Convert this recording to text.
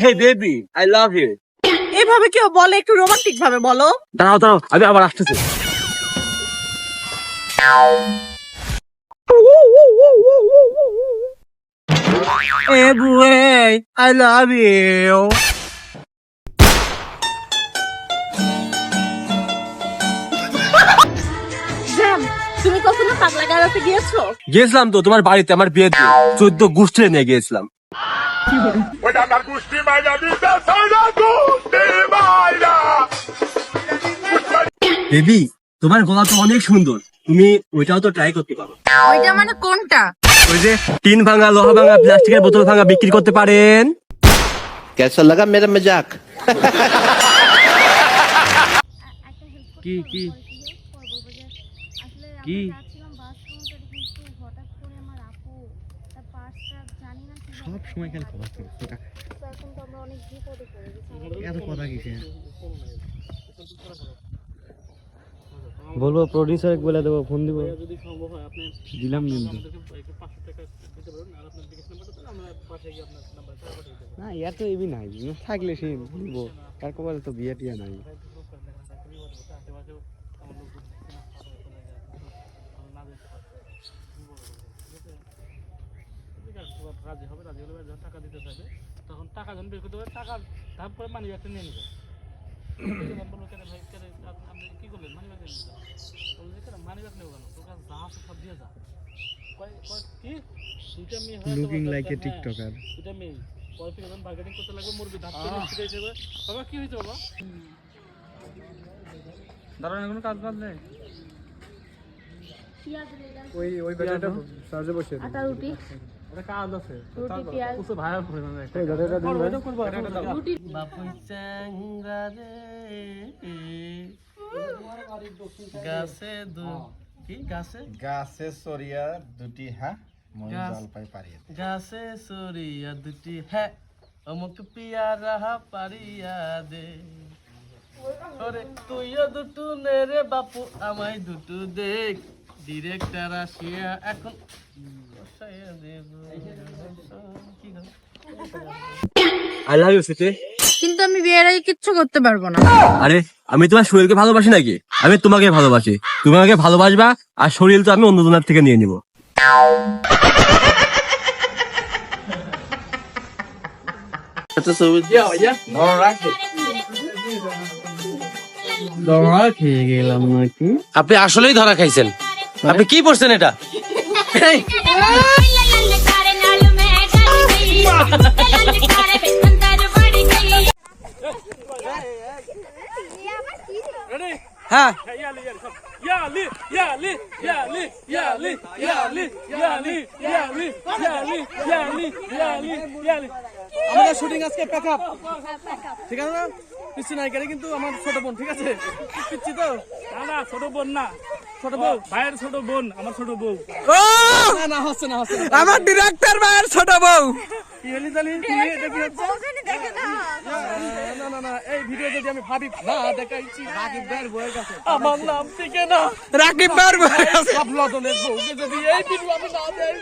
Hey baby I love you এভাবে কেউ বলে একটু রোমান্টিক ভাবে বলো। দাঁড়াও দাঁড়াও আমি আবার আসতেছি। এ বুয়ে আই লাভ ইউ জ্যাম তুমি কখনো পাগলা গাড়াতে গিয়েছো? গিয়েছিলাম তো তোমার বাড়িতে আমার বিয়ে দিয়ে চোদ্দ গোষ্ঠী নিয়ে গিয়েছিলাম। ওই বেবি তোমার গলা তো অনেক সুন্দর। তুমি ওইটাও তো ট্রাই করতে পারো। ওইটা মানে কোনটা? ওই যে টিন ভাঙা লোহা ভাঙা প্লাস্টিকের বোতল ভাঙা বিক্রি করতে পারেন। কেসা লাগা মেরে মজাক কি কি? কি? সব সময় খালি কথা এত কথা কিসে বলব প্রডিউসার বলে দেবো ফোন দিব। দিলাম কিন্তু। না এত এবি নাই। থাকলে সে দিব। তার কপালে তো বিয়ে টিয়া নাই। হলে যখন টাকা দিতে থাকবে তখন টাকা যখন বের করতে হবে টাকা ধাপ করে মানি ব্যাগটা নিয়ে নেবে। বলব কেন ভাই কেন আপনি কি করলেন? মানি ব্যাগ নিয়ে বলল যে কেন? মানি ব্যাগ নেব কেন? তোর কাছে যা আছে সব দিয়ে যা। কয় কয় কি? দুইটা মেয়ে লুকিং লাইক এ টিকটকার দুইটা মেয়ে। পরে থেকে যখন বার্গেটিং করতে লাগবে মুরগি ধাপ করে বাবা কি হয়েছে বাবা? দাঁড়ান কোনো কাজ বাজ নেই। ওই বসে আটা রুটি। ওটা কাজ আছে রুটি পেঁয়াজ। কিছু ভাইয়া পড়ে না ওই ব্যাটাটা দিন ভাই রুটি বাপু চাঙ্গা রে। গাছে দু কি? গাছে? গাছে সরিয়া দুটি হ্যাঁ? মই গাছ। জলপাই পারিয়ে দে। গাছে সরিয়া দুটি হ্যাঁ? অমুক পিয়ারা পারিয়া দে। ওরে তুইও দুটু নে রে বাপু আমায় দুটু দেখ। ডিরেক্টর আসিয়া এখন I love you, Siti. কিন্তু আমি বিয়ের আগে কিচ্ছু করতে পারব না। আরে আমি তোমার শরীরকে ভালোবাসি নাকি? আমি তোমাকে ভালোবাসি। তুমি আমাকে ভালোবাসবা আর শরীর তো আমি অন্য জনের থেকে নিয়ে নিব। খেয়ে গেলাম নাকি? আপনি আসলেই ধরা খাইছেন। আপনি কি পড়ছেন এটা? আমাদের শুটিং আজকে প্যাক আপ ঠিক আছে না? পিচ্ছি নায়িকারে কিন্তু আমার ছোট বোন, ঠিক আছে? পিচ্ছি তো? না, ছোট বোন না। ছোট বউ। ভাইয়ের ছোট বোন আমার ছোট বউ। না না হচ্ছে না হচ্ছে আমার ডিরেক্টর ভাইয়ের ছোট বউ। কি হলি জানি তুমি এটা কি হচ্ছে? না না না এই ভিডিও যদি আমি ভাবি না দেখাইছি। রাকিব ভাইয়ের বউয়ের কাছে আমার নাম থেকে না রাকিব ভাইয়ের বউয়ের কাছে সব লদনের বউকে যদি এই ভিডিও আমি না দেই